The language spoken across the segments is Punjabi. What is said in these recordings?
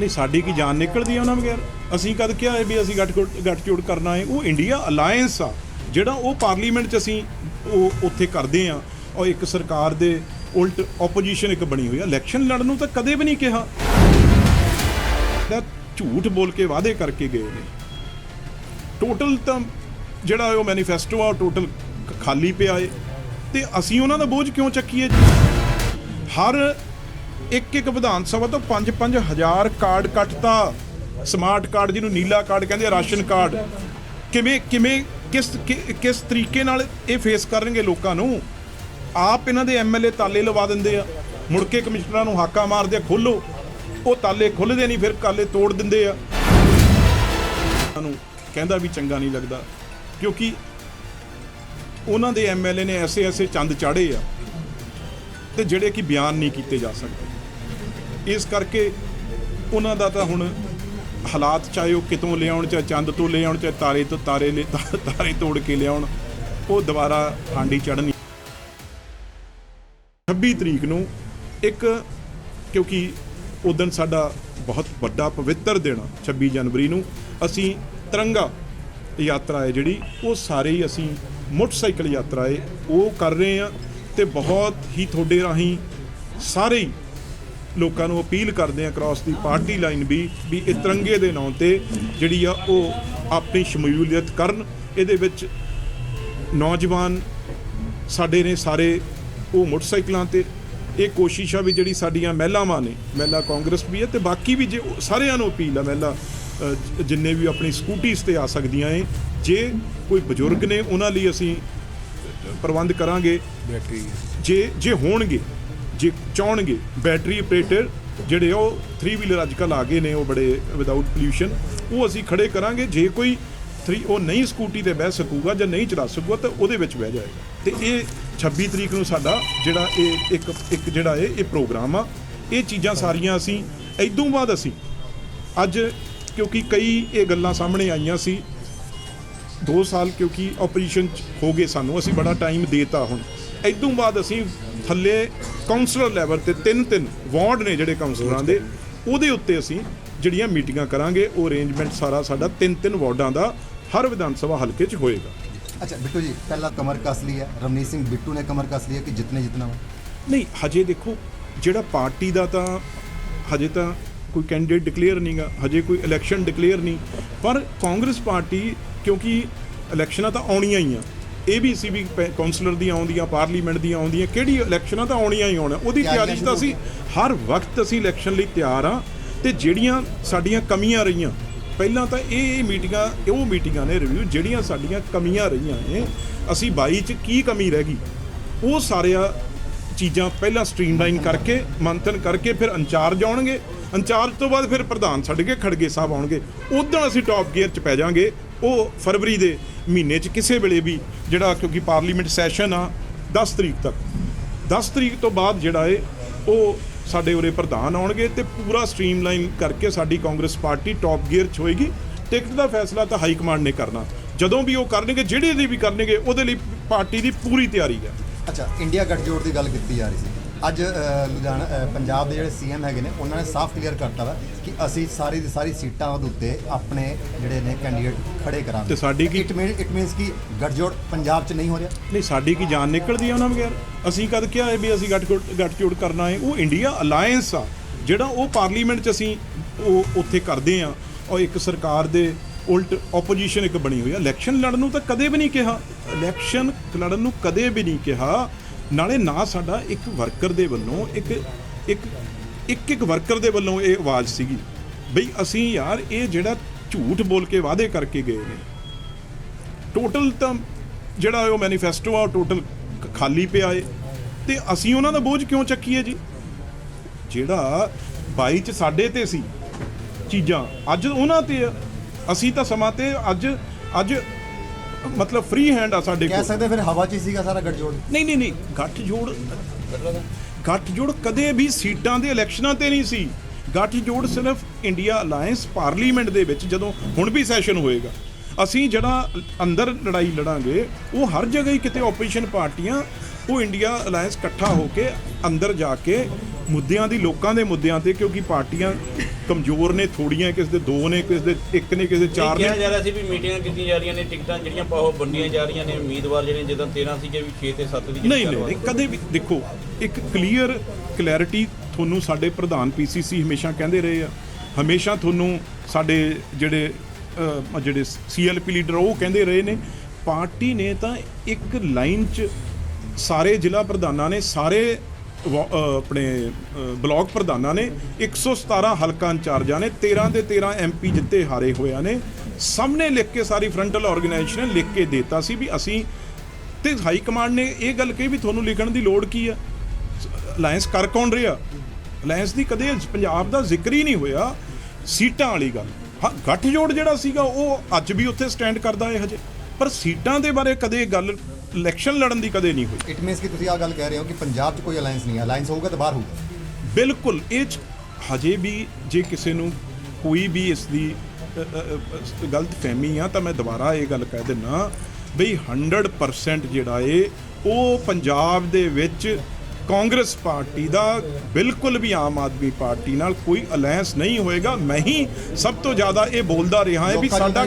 ਨਹੀਂ, ਸਾਡੀ ਕੀ ਜਾਨ ਨਿਕਲਦੀ ਹੈ ਉਹਨਾਂ ਬਗੈਰ ਅਸੀਂ ਕਦ ਕਿਹਾ ਹੈ ਵੀ ਅਸੀਂ ਗੱਠ ਗੱਠਜੋੜ ਕਰਨਾ ਹੈ ਉਹ ਇੰਡੀਆ ਅਲਾਈਅੰਸ ਆ, ਜਿਹੜਾ ਉਹ ਪਾਰਲੀਮੈਂਟ 'ਚ ਅਸੀਂ ਉਹ ਉੱਥੇ ਕਰਦੇ ਆ। ਔਰ ਇੱਕ ਸਰਕਾਰ ਦੇ ਉਲਟ ਆਪੋਜੀਸ਼ਨ ਇੱਕ ਬਣੀ ਹੋਈ ਆ। ਇਲੈਕਸ਼ਨ ਲੜਨ ਨੂੰ ਤਾਂ ਕਦੇ ਵੀ ਨਹੀਂ ਕਿਹਾ। ਝੂਠ ਬੋਲ ਕੇ ਵਾਅਦੇ ਕਰਕੇ ਗਏ ਨੇ। ਟੋਟਲ ਤਾਂ ਜਿਹੜਾ ਉਹ ਮੈਨੀਫੈਸਟੋ ਆ, ਉਹ ਟੋਟਲ ਖਾਲੀ ਪਿਆ ਏ। ਤੇ ਅਸੀਂ ਉਹਨਾਂ ਦਾ ਬੋਝ ਕਿਉਂ ਚੱਕੀਏ? ਹਰ ਇੱਕ ਇੱਕ ਵਿਧਾਨ ਸਭਾ ਤੋਂ 5-5 ਹਜ਼ਾਰ ਕਾਰਡ ਕੱਟਤਾ। ਸਮਾਰਟ ਕਾਰਡ ਜਿਹਨੂੰ ਨੀਲਾ ਕਾਰਡ ਕਹਿੰਦੇ ਆ, ਰਾਸ਼ਨ ਕਾਰਡ। ਕਿਵੇਂ ਕਿਵੇਂ, ਕਿਸ ਕਿਸ ਤਰੀਕੇ ਨਾਲ ਇਹ ਫੇਸ ਕਰਨਗੇ ਲੋਕਾਂ ਨੂੰ? ਆਪ ਇਹਨਾਂ ਦੇ ਐਮਐਲਏ ਤਾਲੇ ਲਵਾ ਦਿੰਦੇ ਆ। ਮੁੜ ਕੇ ਕਮਿਸ਼ਨਰਾਂ ਨੂੰ ਹਾਕਾ ਮਾਰਦੇ ਆ, ਖੋਲੋ। ਉਹ ਤਾਲੇ ਖੁੱਲਦੇ ਨਹੀਂ, ਫਿਰ ਕਾਲੇ ਤੋੜ ਦਿੰਦੇ ਆ। ਨੂੰ ਕਹਿੰਦਾ ਵੀ ਚੰਗਾ ਨਹੀਂ ਲੱਗਦਾ, ਕਿਉਂਕਿ ਉਹਨਾਂ ਦੇ ਐਮਐਲਏ ਨੇ ਐਸੇ ਐਸੇ ਚੰਦ ਚਾੜੇ ਆ। ਤੇ ਜਿਹੜੇ ਕਿ ਬਿਆਨ ਨਹੀਂ ਕੀਤੇ ਜਾ ਸਕਦੇ। ਇਸ ਕਰਕੇ ਉਹਨਾਂ ਦਾ ਤਾਂ ਹੁਣ ਹਾਲਾਤ ਚਾਹੇ ਉਹ ਕਿਤੋਂ ਲਿਆਉਣ ਚਾਹੇ ਚੰਦ ਤੋਂ ਲਿਆਉਣ ਚਾਹੇ ਤਾਰੇ ਤੋਂ ਤਾਰੇ ਲੈ ਤਾਰੇ ਤੋੜ ਕੇ ਲਿਆਉਣ ਉਹ ਦੁਬਾਰਾ ਹਾਂਡੀ ਚੜ੍ਹਨੀ 26 ਤਰੀਕ ਨੂੰ ਇੱਕ ਕਿਉਂਕਿ ਉਦੋਂ ਸਾਡਾ ਬਹੁਤ ਵੱਡਾ ਪਵਿੱਤਰ ਦਿਨ ਆ, 26 ਜਨਵਰੀ ਨੂੰ ਅਸੀਂ ਤਿਰੰਗਾ ਯਾਤਰਾ ਹੈ ਜਿਹੜੀ ਉਹ ਸਾਰੇ ਹੀ ਅਸੀਂ ਮੋਟਰਸਾਈਕਲ ਯਾਤਰਾ ਹੈ ਉਹ ਕਰ ਰਹੇ ਆ ਤੇ ਬਹੁਤ ਹੀ ਤੁਹਾਡੇ ਰਾਹੀਂ ਸਾਰੇ ਲੋਕਾਂ ਨੂੰ ਅਪੀਲ ਕਰਦੇ ਆ ਕ੍ਰਾਸ ਦੀ ਪਾਰਟੀ ਲਾਈਨ ਵੀ ਵੀ ਇਹ ਤਿਰੰਗੇ ਦੇ ਨਾਂ ਤੇ ਜਿਹੜੀ ਆ ਉਹ ਆਪਣੀ ਸ਼ਮੂਲੀਅਤ ਕਰਨ। ਇਹਦੇ ਵਿੱਚ ਨੌਜਵਾਨ ਸਾਡੇ ਨੇ ਸਾਰੇ ਉਹ ਮੋਟਰਸਾਈਕਲਾਂ ਤੇ। ਇਹ ਕੋਸ਼ਿਸ਼ ਆ ਵੀ ਜਿਹੜੀ ਸਾਡੀਆਂ ਮਹਿਲਾਵਾਂ ਨੇ, ਮਹਿਲਾ ਕਾਂਗਰਸ ਵੀ ਹੈ ਤੇ ਬਾਕੀ ਵੀ ਜੇ ਸਾਰਿਆਂ ਨੂੰ ਅਪੀਲ ਆ ਮਹਿਲਾ ਜਿੰਨੇ ਵੀ ਆਪਣੀ ਸਕੂਟੀਜ਼ ਤੇ ਆ ਸਕਦੀਆਂ ਏ ਜੇ ਕੋਈ ਬਜ਼ੁਰਗ ਨੇ ਉਹਨਾਂ ਲਈ ਅਸੀਂ ਪ੍ਰਬੰਧ ਕਰਾਂਗੇ। ਬੈਟਰੀ ਜੇ ਜੇ ਹੋਣਗੇ ਜੇ ਚਾਹਣਗੇ ਬੈਟਰੀ ਆਪਰੇਟਰ ਜਿਹੜੇ ਉਹ 3 ਵੀਲਰ ਅੱਜ ਕੱਲ੍ਹ ਆ ਗਏ ਨੇ ਉਹ ਬੜੇ ਵਿਦਆਊਟ ਪੋਲਿਊਸ਼ਨ ਉਹ ਅਸੀਂ ਖੜੇ ਕਰਾਂਗੇ। ਜੇ ਕੋਈ 3 ਉਹ ਨਹੀਂ ਸਕੂਟੀ ਤੇ ਬਹਿ ਸਕੂਗਾ ਜਾਂ ਨਹੀਂ ਚਲਾ ਸਕੂਗਾ ਤਾਂ ਉਹਦੇ ਵਿੱਚ ਬਹਿ ਜਾਏਗਾ। ਤੇ ਇਹ 26 ਤਰੀਕ ਨੂੰ ਸਾਡਾ ਜਿਹੜਾ ਇਹ ਇੱਕ ਇੱਕ ਜਿਹੜਾ ਇਹ ਇਹ ਪ੍ਰੋਗਰਾਮ ਆ। ਇਹ ਚੀਜ਼ਾਂ ਸਾਰੀਆਂ ਅਸੀਂ ਇਦੋਂ ਬਾਅਦ ਅਸੀਂ ਅੱਜ ਕਿਉਂਕਿ ਕਈ ਇਹ ਗੱਲਾਂ ਸਾਹਮਣੇ ਆਈਆਂ ਸੀ 2 ਸਾਲ ਕਿਉਂਕਿ ਆਪਰੇਸ਼ਨ ਹੋ ਗਏ ਸਾਨੂੰ ਅਸੀਂ ਬੜਾ ਟਾਈਮ ਦੇਤਾ ਹੁਣ। ਇਦੋਂ ਬਾਅਦ ਅਸੀਂ ਥੱਲੇ ਕਾਉਂਸਲਰ ਲੈਵਲ ਤੇ ਤਿੰਨ ਤਿੰਨ ਵਾਰਡ ਨੇ ਜਿਹੜੇ ਕਾਉਂਸਲਰਾਂ ਦੇ ਉਹਦੇ ਉੱਤੇ ਅਸੀਂ ਜਿਹੜੀਆਂ ਮੀਟਿੰਗਾਂ ਕਰਾਂਗੇ ਉਹ ਅਰੇਂਜਮੈਂਟ ਸਾਰਾ ਸਾਡਾ ਤਿੰਨ ਤਿੰਨ ਵਾਰਡਾਂ ਦਾ ਹਰ ਵਿਧਾਨ ਸਭਾ ਹਲਕੇ 'ਚ ਹੋਏਗਾ। ਅੱਛਾ ਬਿੱਟੂ ਜੀ ਪਹਿਲਾਂ ਕਮਰ ਕੱਸ ਲਈ ਹੈ। ਰਮਨੀਤ ਸਿੰਘ ਬਿੱਟੂ ਨੇ ਕਮਰ ਕੱਸ ਲਈ ਹੈ ਕਿ ਜਿੱਤਨੇ ਜਿੱਤਣਾ ਵਾ ਨਹੀਂ ਹਜੇ ਦੇਖੋ ਜਿਹੜਾ ਪਾਰਟੀ ਦਾ ਤਾਂ ਹਜੇ ਤਾਂ ਕੋਈ ਕੈਂਡੀਡੇਟ ਡਿਕਲੇਅਰ ਨਹੀਂਗਾ ਹਜੇ ਕੋਈ ਇਲੈਕਸ਼ਨ ਡਿਕਲੇਅਰ ਨਹੀਂ ਪਰ ਕਾਂਗਰਸ ਪਾਰਟੀ ਕਿਉਂਕਿ ਇਲੈਕਸ਼ਨਾਂ ਤਾਂ ਆਉਣੀਆਂ ਹੀ ਆ। ਏਬੀਸੀ ਵੀ ਪੈ- ਕਾਉਂਸਲਰ ਦੀਆਂ ਆਉਂਦੀਆਂ ਪਾਰਲੀਮੈਂਟ ਦੀਆਂ ਆਉਂਦੀਆਂ ਕਿਹੜੀ ਇਲੈਕਸ਼ਨਾਂ ਤਾਂ ਆਉਣੀਆਂ ਹੀ ਆਉਣਾ। ਉਹਦੀ ਤਿਆਰੀ 'ਚ ਤਾਂ ਅਸੀਂ ਹਰ ਵਕਤ ਅਸੀਂ ਇਲੈਕਸ਼ਨ ਲਈ ਤਿਆਰ ਆ ਤੇ ਜਿਹੜੀਆਂ ਸਾਡੀਆਂ ਕਮੀਆਂ ਰਹੀਆਂ ਪਹਿਲਾਂ ਤਾਂ ਇਹ ਇਹ ਮੀਟਿੰਗਾਂ ਉਹ ਮੀਟਿੰਗਾਂ ਨੇ ਰਿਵਿਊ ਜਿਹੜੀਆਂ ਸਾਡੀਆਂ ਕਮੀਆਂ ਰਹੀਆਂ ਨੇ ਅਸੀਂ 22 ਚ ਕੀ ਕਮੀ ਰਹਿ ਗਈ? ਉਹ ਸਾਰੀਆਂ ਚੀਜ਼ਾਂ ਪਹਿਲਾਂ ਸਟ੍ਰੀਮਲਾਈਨ ਕਰਕੇ ਮੰਥਨ ਕਰਕੇ ਫਿਰ ਇੰਚਾਰਜ ਆਉਣਗੇ। ਇੰਚਾਰਜ ਤੋਂ ਬਾਅਦ ਫਿਰ ਪ੍ਰਧਾਨ ਛੱਡ ਕੇ ਖੜਗੇ ਸਾਹਿਬ ਆਉਣਗੇ। ਉਦੋਂ ਅਸੀਂ ਟੌਪ ਗੇਅਰ 'ਚ ਪੈ ਜਾਾਂਗੇ। ਉਹ ਫਰਵਰੀ ਦੇ ਮਹੀਨੇ 'ਚ ਕਿਸੇ ਵੇਲੇ ਵੀ ਜਿਹੜਾ ਕਿਉਂਕਿ ਪਾਰਲੀਮੈਂਟ ਸੈਸ਼ਨ ਆ 10 ਤਰੀਕ ਤੱਕ। 10 ਤਰੀਕ ਤੋਂ ਬਾਅਦ ਜਿਹੜਾ ਏ, ਉਹ ਸਾਡੇ ਉਰੇ ਪ੍ਰਧਾਨ ਆਉਣਗੇ ਤੇ ਪੂਰਾ ਸਟ੍ਰੀਮਲਾਈਨ ਕਰਕੇ ਸਾਡੀ ਕਾਂਗਰਸ ਪਾਰਟੀ ਟੌਪ ਗੇਅਰ 'ਚ ਹੋਏਗੀ। ਟਿਕਟ ਦਾ ਫੈਸਲਾ ਤਾਂ ਹਾਈ ਕਮਾਂਡ ਨੇ ਕਰਨਾ। ਜਦੋਂ ਵੀ ਉਹ ਕਰਨਗੇ, ਜਿਹੜੇ ਲਈ ਵੀ ਕਰਨਗੇ, ਉਹਦੇ ਲਈ ਪਾਰਟੀ ਦੀ ਪੂਰੀ ਤਿਆਰੀ ਹੈ। ਅੱਛਾ, ਇੰਡੀਆ ਗੱਠਜੋੜ ਦੀ ਗੱਲ ਕੀਤੀ ਜਾ ਰਹੀ ਸੀ। ਅੱਜ ਲੁਧਿਆਣਾ ਪੰਜਾਬ ਦੇ ਜਿਹੜੇ ਸੀਐਮ ਹੈਗੇ ਨੇ ਉਹਨਾਂ ਨੇ ਸਾਫ਼ ਕਲੀਅਰ ਕਰਤਾ ਵਾ ਕਿ ਅਸੀਂ ਸਾਰੀ ਦੀ ਸਾਰੀ ਸੀਟਾਂ ਦੇ ਉੱਤੇ ਆਪਣੇ ਜਿਹੜੇ ਨੇ ਕੈਂਡੀਡੇਟ ਖੜੇ ਕਰਾਂਗੇ। ਤੇ ਸਾਡੀ ਕੀ- ਇਟ ਮੀਨ ਇਟ ਮੀਨਸ ਕਿ ਗੱਠਜੋੜ ਪੰਜਾਬ 'ਚ ਨਹੀਂ ਹੋ ਰਿਹਾ। ਨਹੀਂ ਸਾਡੀ ਕੀ ਜਾਨ ਨਿਕਲਦੀ ਆ ਉਹਨਾਂ ਬਗੈਰ? ਅਸੀਂ ਕਦ ਕਿਹਾ ਹੈ ਵੀ ਅਸੀਂ ਗੱਠ ਗੱਠਜੋੜ ਕਰਨਾ ਹੈ? ਉਹ ਇੰਡੀਆ ਅਲਾਈਅੰਸ ਆ ਜਿਹੜਾ ਉਹ ਪਾਰਲੀਮੈਂਟ 'ਚ ਅਸੀਂ ਉਹ ਉੱਥੇ ਕਰਦੇ ਆ। ਔਰ ਇੱਕ ਸਰਕਾਰ ਦੇ ਉਲਟ ਆਪੋਜੀਸ਼ਨ ਇੱਕ ਬਣੀ ਹੋਈ ਆ। ਇਲੈਕਸ਼ਨ ਲੜਨ ਨੂੰ ਤਾਂ ਕਦੇ ਵੀ ਨਹੀਂ ਕਿਹਾ। ਇਲੈਕਸ਼ਨ ਲੜਨ ਨੂੰ ਕਦੇ ਵੀ ਨਹੀਂ ਕਿਹਾ। ਨਾਲੇ ਨਾ ਸਾਡਾ ਇੱਕ ਵਰਕਰ ਦੇ ਵੱਲੋਂ ਇੱਕ ਇੱਕ ਇੱਕ ਇੱਕ ਵਰਕਰ ਦੇ ਵੱਲੋਂ ਇਹ ਆਵਾਜ਼ ਸੀਗੀ ਬਈ ਅਸੀਂ ਯਾਰ ਇਹ ਜਿਹੜਾ ਝੂਠ ਬੋਲ ਕੇ ਵਾਅਦੇ ਕਰਕੇ ਗਏ ਨੇ। ਟੋਟਲ ਤਾਂ ਜਿਹੜਾ ਉਹ ਮੈਨੀਫੈਸਟੋ ਆ ਉਹ ਟੋਟਲ ਖਾਲੀ ਪਿਆ ਏ। ਤੇ ਅਸੀਂ ਉਹਨਾਂ ਦਾ ਬੋਝ ਕਿਉਂ ਚੱਕੀਏ ਜੀ? ਜਿਹੜਾ 22 ਚ ਸਾਡੇ ਤੇ ਸੀ ਚੀਜ਼ਾਂ, ਅੱਜ ਉਹਨਾਂ ਤੇ ਅਸੀਂ ਤਾਂ ਸਮਾਂ ਤੇ ਅੱਜ ਅੱਜ ਮਤਲਬ ਫ੍ਰੀ ਹੈਂਡ ਆ ਸਾਡੇ ਕਹਿ ਕੋਲ। ਸਕਦੇ ਫਿਰ ਹਵਾ 'ਚ ਹੀ ਸੀਗਾ ਸਾਰਾ ਗੱਠਜੋੜ। ਨਹੀਂ ਨਹੀਂ ਨਹੀਂ ਗੱਠ ਜੋੜ ਗੱਠ ਜੋੜ ਕਦੇ ਵੀ ਸੀਟਾਂ ਦੇ ਇਲੈਕਸ਼ਨਾਂ ਤੇ ਨਹੀਂ ਸੀ। ਗੱਠ ਜੋੜ ਸਿਰਫ ਇੰਡੀਆ ਅਲਾਈਅੰਸ ਪਾਰਲੀਮੈਂਟ ਦੇ ਵਿੱਚ ਜਦੋਂ ਹੁਣ ਵੀ ਸੈਸ਼ਨ ਹੋਏਗਾ। ਅਸੀਂ ਜਿਹੜਾ ਅੰਦਰ ਲੜਾਈ ਲੜਾਂਗੇ ਉਹ ਹਰ ਜਗ੍ਹਾ ਹੀ ਕਿਤੇ ਆਪੋਜੀਸ਼ਨ ਪਾਰਟੀਆਂ ਉਹ ਇੰਡੀਆ ਅਲਾਈਅੰਸ ਇਕੱਠਾ ਹੋ ਕੇ ਅੰਦਰ ਜਾ ਕੇ ਮੁੱਦਿਆਂ ਦੀ ਲੋਕਾਂ ਦੇ ਮੁੱਦਿਆਂ ਤੇ ਕਿਉਂਕਿ ਪਾਰਟੀਆਂ ਕਮਜ਼ੋਰ ਨੇ ਥੋੜੀਆਂ ਕਿਸੇ ਦੇ ਦੋ ਨੇ ਕਿਸੇ ਦੇ ਇੱਕ ਨੇ ਕਿਸੇ ਦੇ ਚਾਰ ਕਿਹਾ ਨੇ ਜਾ ਰਿਹਾ ਸੀ ਵੀ ਮੀਟਿੰਗਾਂ ਕੀਤੀਆਂ ਜਾ ਰਹੀਆਂ ਨੇ ਟਿਕਟਾਂ ਜਿਹੜੀਆਂ ਪਾਓ ਵੰਡੀਆਂ ਜਾ ਰਹੀਆਂ ਨੇ ਉਮੀਦਵਾਰ ਜਿਹੜੇ ਜਿੱਦਾਂ 13 ਸੀਗੇ ਵੀ 6 ਤੇ 7 ਦੀ ਨਹੀਂ ਨਹੀਂ ਕਦੇ ਵੀ ਦੇਖੋ ਇੱਕ ਕਲੀਅਰ ਕਲੈਰਿਟੀ ਤੁਹਾਨੂੰ ਸਾਡੇ ਪ੍ਰਧਾਨ ਪੀਸੀਸੀ ਹਮੇਸ਼ਾ ਕਹਿੰਦੇ ਰਹੇ ਆ। ਹਮੇਸ਼ਾ ਤੁਹਾਨੂੰ ਸਾਡੇ ਜਿਹੜੇ ਜਿਹੜੇ ਸੀਐਲਪੀ ਲੀਡਰ ਉਹ ਕਹਿੰਦੇ ਰਹੇ ਨੇ ਪਾਰਟੀ ਨੇ ਤਾਂ ਇੱਕ ਲਾਈਨ 'ਚ ਸਾਰੇ ਜ਼ਿਲ੍ਹਾ ਪ੍ਰਧਾਨਾਂ ਨੇ ਸਾਰੇ ਆਪਣੇ ਅਹ, ਬਲਾਕ ਪ੍ਰਧਾਨਾਂ ਨੇ 117 ਹਲਕਾ ਇੰਚਾਰਜਾਂ ਨੇ 13 ਦੇ 13 ਐਮਪੀ ਜਿੱਤੇ ਹਾਰੇ ਹੋਇਆ ਨੇ। ਸਭ ਨੇ ਲਿਖ ਕੇ ਸਾਰੀ ਫਰੰਟਲ ਆਰਗੇਨਾਈਜੇਸ਼ਨ ਲਿਖ ਕੇ ਦਿੱਤਾ ਸੀ ਵੀ ਅਸੀਂ ਤੇ ਹਾਈ ਕਮਾਂਡ ਨੇ ਇਹ ਗੱਲ ਕਹੀ ਵੀ ਤੁਹਾਨੂੰ ਲਿਖਣ ਦੀ ਲੋੜ ਕੀ ਆ? ਅਲਾਈਅੰਸ ਕਰ ਕੌਣ ਰਿਹਾ? ਅਲਾਈਅੰਸ ਦੀ ਕਦੇ ਪੰਜਾਬ ਦਾ ਜ਼ਿਕਰ ਹੀ ਨਹੀਂ ਹੋਇਆ। ਸੀਟਾਂ ਵਾਲੀ ਗੱਲ। ਹਾਂ ਗੱਠਜੋੜ ਜਿਹੜਾ ਸੀਗਾ ਉਹ ਅੱਜ ਵੀ ਉੱਥੇ ਸਟੈਂਡ ਕਰਦਾ ਹੈ ਹਜੇ। ਪਰ ਸੀਟਾਂ ਦੇ ਬਾਰੇ ਕਦੇ ਗੱਲ ਇਲੈਕਸ਼ਨ ਲੜਨ ਦੀ ਕਦੇ ਨਹੀਂ ਹੋਈ। ਇਟ ਮੀਨਸ ਕਿ ਤੁਸੀਂ ਆ ਗੱਲ ਕਹਿ ਰਹੇ ਹੋ ਕਿ ਪੰਜਾਬ 'ਚ ਕੋਈ ਅਲਾਈਅੰਸ ਨਹੀਂ ਹੈ। ਅਲਾਈਅੰਸ ਹੋਊਗਾ ਤਾਂ ਬਾਹਰ ਹੋਊਗਾ। ਬਿਲਕੁਲ ਇਹ 'ਚ ਹਜੇ ਵੀ ਜੇ ਕਿਸੇ ਨੂੰ ਕੋਈ ਵੀ ਇਸ ਦੀ ਗਲਤ ਫਹਿਮੀ ਆ ਤਾਂ ਮੈਂ ਦੁਬਾਰਾ ਇਹ ਗੱਲ ਕਹਿ ਦਿੰਨਾ ਬਈ 100% ਜਿਹੜਾ ਏ ਉਹ ਪੰਜਾਬ ਦੇ ਵਿੱਚ ਕਾਂਗਰਸ ਪਾਰਟੀ ਦਾ ਬਿਲਕੁਲ ਵੀ ਆਮ ਆਦਮੀ ਪਾਰਟੀ ਨਾਲ ਕੋਈ ਅਲਾਈਅੰਸ ਨਹੀਂ ਹੋਏਗਾ। ਮੈਂ ਹੀ ਸਭ ਤੋਂ ਜ਼ਿਆਦਾ ਇਹ ਬੋਲਦਾ ਰਿਹਾ ਹਾਂ ਵੀ ਸਾਡਾ ਆ।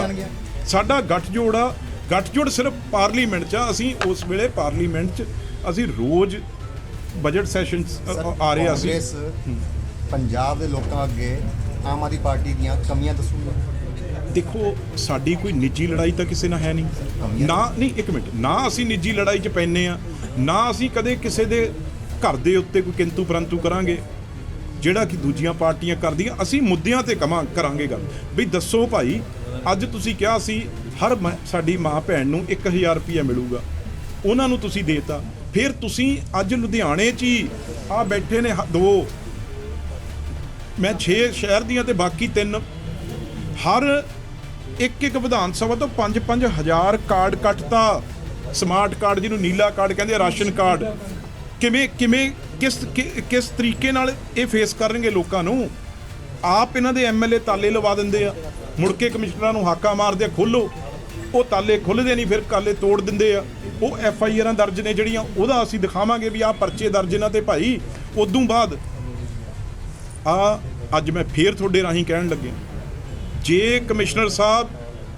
ਜਾਣਗੀਆਂ। ਸਾਡਾ ਗੱਠਜੋੜ ਆ ਗੱਠਜੋੜ ਸਿਰਫ ਪਾਰਲੀਮੈਂਟ 'ਚ ਆ ਅਸੀਂ ਉਸ ਵੇਲੇ ਪਾਰਲੀਮੈਂਟ 'ਚ ਅਸੀਂ ਰੋਜ਼ ਬਜਟ ਸੈਸ਼ਨ ਆ ਰਿਹਾ ਸੀ ਕਾਂਗਰਸ ਪੰਜਾਬ ਦੇ ਲੋਕਾਂ ਅੱਗੇ ਆਮ ਆਦਮੀ ਪਾਰਟੀ ਦੀਆਂ ਕਮੀਆਂ ਦੱਸੂਗਾ। ਦੇਖੋ ਸਾਡੀ ਕੋਈ ਨਿੱਜੀ ਲੜਾਈ ਤਾਂ ਕਿਸੇ ਨਾਲ ਹੈ ਨਹੀਂ। ਨਾ ਨਹੀਂ ਇੱਕ ਮਿੰਟ ਨਾ ਅਸੀਂ ਨਿੱਜੀ ਲੜਾਈ 'ਚ ਪੈਨੇ ਆ ਨਾ ਅਸੀਂ ਕਦੇ ਕਿਸੇ ਦੇ ਘਰ ਦੇ ਉੱਤੇ ਕੋਈ ਕਿੰਤੂ ਪਰੰਤੂ ਕਰਾਂਗੇ। ਜਿਹੜਾ ਕਿ ਦੂਜੀਆਂ ਪਾਰਟੀਆਂ ਕਰਦੀਆਂ, ਅਸੀਂ ਮੁੱਦਿਆਂ ਤੇ ਕਮਾਂ, ਕਰਾਂਗੇ ਗੱਲ। ਵੀ ਦੱਸੋ ਭਾਈ, ਅੱਜ ਤੁਸੀਂ ਕਿਹਾ ਸੀ, ਹਰ ਮ- ਸਾਡੀ ਮਾਂ ਭੈਣ ਨੂੰ 1000 ਰੁਪਇਆ ਮਿਲੂਗਾ। ਉਹਨਾਂ ਨੂੰ ਤੁਸੀਂ ਦੇਤਾ। ਫਿਰ ਤੁਸੀਂ ਅੱਜ ਲੁਧਿਆਣੇ 'ਚ ਹੀ ਆ ਬੈਠੇ ਨੇ ਹ- ਦੋ। ਮੈਂ 6 ਸ਼ਹਿਰ ਦੀਆਂ ਤੇ ਬਾਕੀ ਤਿੰਨ। ਹਰ ਇੱਕ ਇੱਕ ਵਿਧਾਨ ਸਭਾ ਤੋਂ 5-5 ਹਜ਼ਾਰ ਕਾਰਡ ਕੱਟਤਾ। ਸਮਾਰਟ ਕਾਰਡ ਜਿਹਨੂੰ ਨੀਲਾ ਕਾਰਡ ਕਹਿੰਦੇ ਰਾਸ਼ਨ ਕਾਰਡ। ਕਿਵੇਂ ਕਿਵੇਂ ਕਿਸ ਕਿ- ਕਿਸ ਤਰੀਕੇ ਨਾਲ ਇਹ ਫੇਸ ਕਰਨਗੇ ਲੋਕਾਂ ਨੂੰ? ਆਪ ਇਹਨਾਂ ਦੇ ਐਮਐਲਏ ਤਾਲੇ ਲਵਾ ਦਿੰਦੇ ਆ। ਮੁੜ ਕੇ ਕਮਿਸ਼ਨਰਾਂ ਨੂੰ ਹਾਕਾ ਮਾਰਦੇ ਆ, ਖੋਲੋ। ਉਹ ਤਾਲੇ ਖੁੱਲਦੇ ਨਹੀਂ, ਫਿਰ ਕਾਲੇ ਤੋੜ ਦਿੰਦੇ ਆ। ਉਹ ਐਫ ਆਈ ਆਰਾਂ ਦਰਜ ਨੇ ਜਿਹੜੀਆਂ, ਉਹਦਾ ਅਸੀਂ ਦਿਖਾਵਾਂਗੇ ਵੀ ਆਹ ਪਰਚੇ ਦਰਜ ਇਹਨਾਂ ਤੇ ਭਾਈ। ਉਦੋਂ ਬਾਅਦ ਆ, ਅੱਜ ਮੈਂ ਫੇਰ ਤੁਹਾਡੇ ਰਾਹੀਂ ਕਹਿਣ ਲੱਗਿਆ। ਜੇ ਕਮਿਸ਼ਨਰ ਸਾਹਿਬ,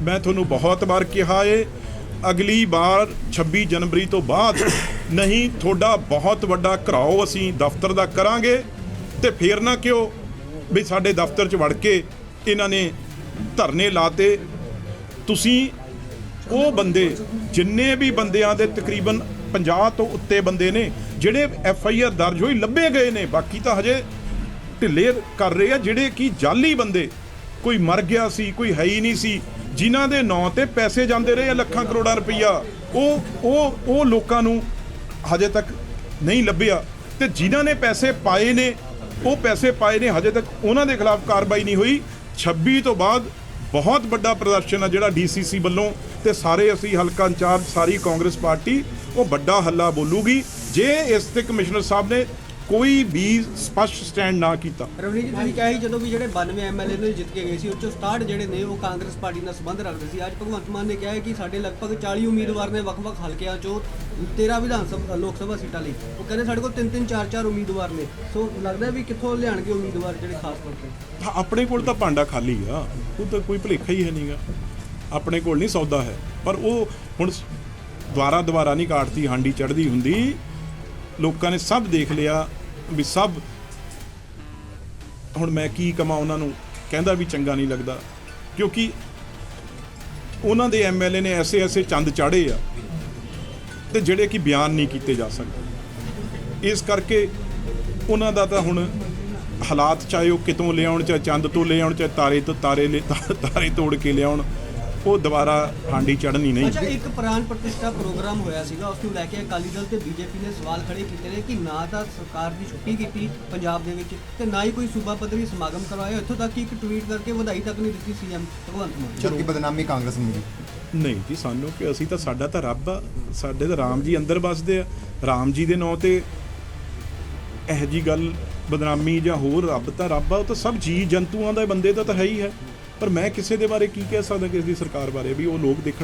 ਮੈਂ ਤੁਹਾਨੂੰ ਬਹੁਤ ਵਾਰ ਕਿਹਾ ਏ ਅਗਲੀ ਵਾਰ 26 ਜਨਵਰੀ ਤੋਂ ਬਾਅਦ ਨਹੀਂ, ਤੁਹਾਡਾ ਬਹੁਤ ਵੱਡਾ ਘਰਾਓ ਅਸੀਂ ਦਫ਼ਤਰ ਦਾ ਕਰਾਂਗੇ ਤੇ ਫੇਰ ਨਾ ਕਿਉਂ ਵੀ ਸਾਡੇ ਦਫ਼ਤਰ 'ਚ ਵੜ ਕੇ ਇਹਨਾਂ ਨੇ ਧਰਨੇ ਲਾਤੇ। ਤੁਸੀਂ ਉਹ ਬੰਦੇ, ਜਿੰਨੇ ਵੀ ਬੰਦਿਆਂ ਦੇ ਤਕਰੀਬਨ 50 ਤੋਂ ਉੱਤੇ ਬੰਦੇ ਨੇ, ਜਿਹੜੇ ਐਫ ਆਈ ਆਰ ਦਰਜ ਹੋਈ ਲੱਭੇ ਗਏ ਨੇ, ਬਾਕੀ ਤਾਂ ਹਜੇ ਢਿੱਲੇ ਕਰ ਰਹੇ ਆ, ਜਿਹੜੇ ਕਿ ਜਾਲੀ ਬੰਦੇ, ਕੋਈ ਮਰ ਗਿਆ ਸੀ, ਕੋਈ ਹੈ ਹੀ ਨਹੀਂ ਸੀ। ਜਿਨ੍ਹਾਂ ਦੇ ਨਾਂ ਤੇ ਪੈਸੇ ਜਾਂਦੇ ਰਹੇ ਆ ਲੱਖਾਂ ਕਰੋੜਾਂ ਰੁਪਈਆ। ਉਹ ਉਹ ਉਹ ਲੋਕਾਂ ਨੂੰ ਹਜੇ ਤੱਕ ਨਹੀਂ ਲੱਭਿਆ। ਤੇ ਜਿਨ੍ਹਾਂ ਨੇ ਪੈਸੇ ਪਾਏ ਨੇ, ਉਹ ਪੈਸੇ ਪਾਏ ਨੇ, ਹਜੇ ਤੱਕ ਉਹਨਾਂ ਦੇ ਖਿਲਾਫ ਕਾਰਵਾਈ ਨਹੀਂ ਹੋਈ। 26 ਤੋਂ ਬਾਅਦ ਬਹੁਤ ਵੱਡਾ ਪ੍ਰਦਰਸ਼ਨ ਆ ਜਿਹੜਾ ਡੀਸੀਸੀ ਵੱਲੋਂ ਤੇ ਸਾਰੇ ਅਸੀਂ ਹਲਕਾ ਇੰਚਾਰਜ, ਸਾਰੀ ਕਾਂਗਰਸ ਪਾਰਟੀ, ਉਹ ਵੱਡਾ ਹੱਲਾ ਬੋਲੂਗੀ। ਜੇ ਇਸ ਤੇ ਕਮਿਸ਼ਨਰ ਸਾਹਿਬ ਨੇ ਕੋਈ ਵੀ ਸਪਸ਼ਟ ਸਟੈਂਡ ਨਾ ਕੀਤਾ। ਰਵਨੀਤ ਜੀ ਤੁਸੀਂ ਕਿਹਾ ਜਦੋਂ ਵੀ ਜਿਹੜੇ 92 ਐਮਐਲਏ ਨੇ ਜਿੱਤ ਕੇ ਗਏ ਸੀ ਉਹ ਚੋਂ 67 ਜਿਹੜੇ ਨੇ ਉਹ ਕਾਂਗਰਸ ਪਾਰਟੀ ਨਾਲ ਸੰਬੰਧ ਰੱਖਦੇ ਸੀ। ਅੱਜ ਭਗਵੰਤ ਮਾਨ ਨੇ ਕਿਹਾ ਹੈ ਕਿ ਸਾਡੇ ਲਗਭਗ 40 ਉਮੀਦਵਾਰ ਨੇ ਵੱਖ-ਵੱਖ ਹਲਕਿਆਂ ਚੋਂ 13 ਵਿਧਾਨ ਸਭਾ ਲੋਕ ਸਭਾ ਸੀਟਾਂ ਲਈ। ਉਹ ਕਹਿੰਦੇ ਸਾਡੇ ਕੋਲ ਤਿੰਨ ਤਿੰਨ ਚਾਰ ਚਾਰ ਉਮੀਦਵਾਰ ਨੇ। ਸੋ ਲੱਗਦਾ ਵੀ ਕਿੱਥੋਂ ਲਿਆਣਗੇ ਉਮੀਦਵਾਰ ਜਿਹੜੇ ਖਾਸ ਤੌਰ ਤੇ? ਹਾਂ, ਆਪਣੇ ਕੋਲ ਤਾਂ ਭਾਂਡਾ ਖਾਲੀ ਆ। ਉਹ ਤਾਂ ਕੋਈ ਭੁਲੇਖਾ ਹੀ ਹੈ ਨਹੀਂਗਾ ਆਪਣੇ ਕੋਲ ਨਹੀਂ ਸੌਦਾ ਹੈ। ਪਰ ਉਹ ਹੁਣ ਦੁਆਰਾ ਦੁਆਰਾ ਨਹੀਂ ਕਾਟਦੀ ਹਾਂਡੀ ਚੜਦੀ ਹੁੰਦੀ। ਲੋਕਾਂ ਨੇ ਸਭ ਦੇਖ ਲਿਆ ਵੀ ਸਭ ਹੁਣ ਮੈਂ ਕੀ ਕਮਾਂ ਉਹਨਾਂ ਨੂੰ, ਕਹਿੰਦਾ ਵੀ ਚੰਗਾ ਨਹੀਂ ਲੱਗਦਾ। ਕਿਉਂਕਿ ਉਹਨਾਂ ਦੇ ਐਮਐਲਏ ਨੇ ਐਸੇ ਐਸੇ ਚੰਦ ਚਾੜੇ ਆ ਤੇ ਜਿਹੜੇ ਕਿ ਬਿਆਨ ਨਹੀਂ ਕੀਤੇ ਜਾ ਸਕਦੇ। ਇਸ ਕਰਕੇ ਉਹਨਾਂ ਦਾ ਤਾਂ ਹੁਣ ਹਾਲਾਤ ਚਾਹੇ ਉਹ ਕਿਤੋਂ ਲਿਆਉਣ, ਚਾਹੇ ਚੰਦ ਤੋਂ ਲਿਆਉਣ, ਚਾਹੇ ਤਾਰੇ ਤੋਂ ਤਾਰੇ ਲੈ ਤਾਰੇ ਤੋੜ ਕੇ ਲਿਆਉਣ ਉਹ ਦੁਬਾਰਾ ਹਾਂਡੀ ਚੜਨੀ ਨਹੀਂ। ਅੱਛਾ ਇੱਕ ਪ੍ਰਾਨ ਪ੍ਰਤਿਸ਼ਠਾ ਪ੍ਰੋਗਰਾਮ ਹੋਇਆ ਸੀਗਾ ਉਸ ਨੂੰ ਲੈ ਕੇ ਅਕਾਲੀ ਦਲ ਤੇ ਬੀਜੇਪੀ ਨੇ ਸਵਾਲ ਖੜੇ ਕੀਤੇ ਨੇ ਕਿ ਨਾ ਤਾਂ ਸਰਕਾਰ ਦੀ ਛੁੱਟੀ ਕੀਤੀ ਪੰਜਾਬ ਦੇ ਵਿੱਚ ਤੇ ਨਾ ਹੀ ਕੋਈ ਸੂਬਾ ਪੱਧਰੀ ਸਮਾਗਮ ਕਰਵਾਇਆ। ਇੱਥੋਂ ਤੱਕ ਕਿ ਇੱਕ ਟਵੀਟ ਕਰਕੇ ਵਧਾਈ ਤੱਕ ਨਹੀਂ ਦਿੱਤੀ ਸੀਐਮ ਭਗਵੰਤ ਮਾਨ। ਜਦਕਿ ਬਦਨਾਮੀ ਕਾਂਗਰਸ ਨੂੰ ਨਹੀਂ ਜੀ ਸਾਨੂੰ ਕਿ ਅਸੀਂ ਤਾਂ ਸਾਡਾ ਤਾਂ ਰੱਬ ਆ ਸਾਡੇ ਤਾਂ ਰਾਮ ਜੀ ਅੰਦਰ ਵੱਸਦੇ ਆ। ਰਾਮ ਜੀ ਦੇ ਨਾਂ ਤੇ ਇਹ ਜੀ ਗੱਲ ਬਦਨਾਮੀ ਜਾਂ ਹੋਰ ਰੱਬ ਤਾਂ ਰੱਬ ਆ ਉਹ ਤਾਂ ਸਭ ਜੀ ਜੰਤੂਆਂ ਦਾ ਬੰਦੇ ਦਾ ਤਾਂ ਹੈ ਹੀ ਹੈ। ਪਰ ਮੈਂ ਕਿਸੇ ਦੇ ਬਾਰੇ ਕੀ ਕਹਿ ਸਕਦਾ ਕਿਸ ਦੀ ਸਰਕਾਰ ਬਾਰੇ ਵੀ ਉਹ ਲੋਕ ਦੇਖਣ